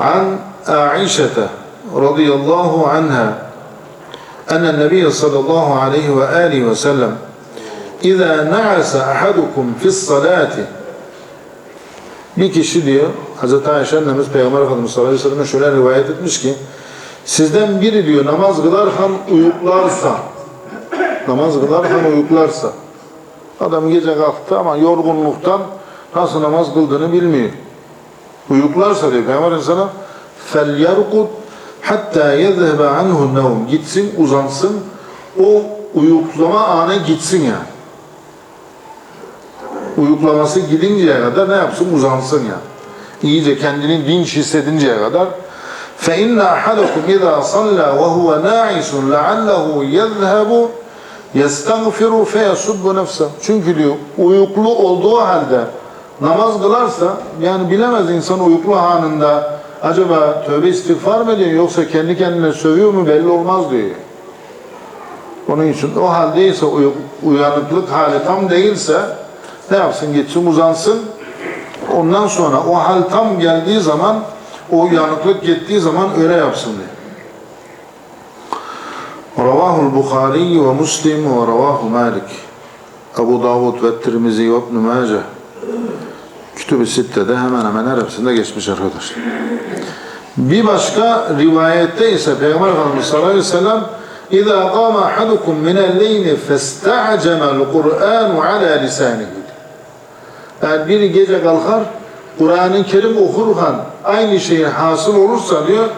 عن عائشة رضي الله عنها أن النبي صلى الله عليه وآله وسلم إذا نعس أحدكم في الصلاة bir kişi diyor Hazreti Ayşe annemiz Peygamber Efendimiz sallallahu aleyhi ve sellem'e şöyle rivayet etmiş ki sizden biri diyor namaz kılarken uyuklarsa namaz kılarken uyuklarsa adam gece kalktı ama yorgunluktan nasıl namaz kıldığını bilmiyor. Uyuklarsa diyor Peygamber Aleyhisselam فَلْيَرْقُدْ hatta يَذْهَبَ عَنْهُ النَّوْمِ Gitsin, uzansın, o uyuklama anı gitsin yani. Uyuklaması gidinceye kadar ne yapsın? Uzansın yani. İyice kendini dinç hissedinceye kadar فَاِنَّ أَحَدَكُمْ اِذَا صَلَّى وَهُوَ نَاعِسٌ لَعَلَّهُ يَذْهَبُ يَسْتَغْفِرُ فَيَسُبُّ نَفْسَهُ Çünkü diyor uyuklu olduğu halde namaz kılarsa yani bilemez insan uyuklu anında acaba tövbe istiğfar mı ediyor yoksa kendi kendine sövüyor mu belli olmaz diyor. Onun için o haldeyse uy- uyanıklık hali tam değilse ne yapsın gitsin uzansın ondan sonra o hal tam geldiği zaman o uyanıklık gittiği zaman öyle yapsın diyor. Ravahul Bukhari ve Müslim ve ravahu Malik. Ebu Davud ve Tirmizi ve. Kütüb-i Sitte'de hemen hemen her hepsinde geçmiş arkadaşlar. Bir başka rivayette ise Peygamber Efendimiz sallallahu aleyhi ve sellem اِذَا قَامَ أَحَدُكُمْ مِنَ اللَّيْلِ فَاسْتَعْجَمَ الْقُرْآنُ عَلَى لِسَانِهِ Eğer biri gece kalkar, Kur'an-ı Kerim okurken aynı şey hasıl olursa diyor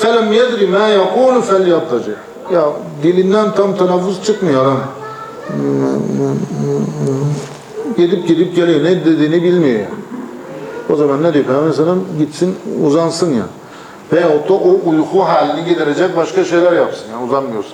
فَلَمْ يَدْرِ مَا يَقُولُ فَلْيَطَّجِعْ Ya dilinden tam telaffuz çıkmıyor adam. Gidip gidip geliyor. Ne dediğini bilmiyor. yani. O zaman ne diyor Peygamber Aleyhisselam? Gitsin uzansın ya. Veyahut da o uyku halini giderecek başka şeyler yapsın. Yani uzanmıyorsun.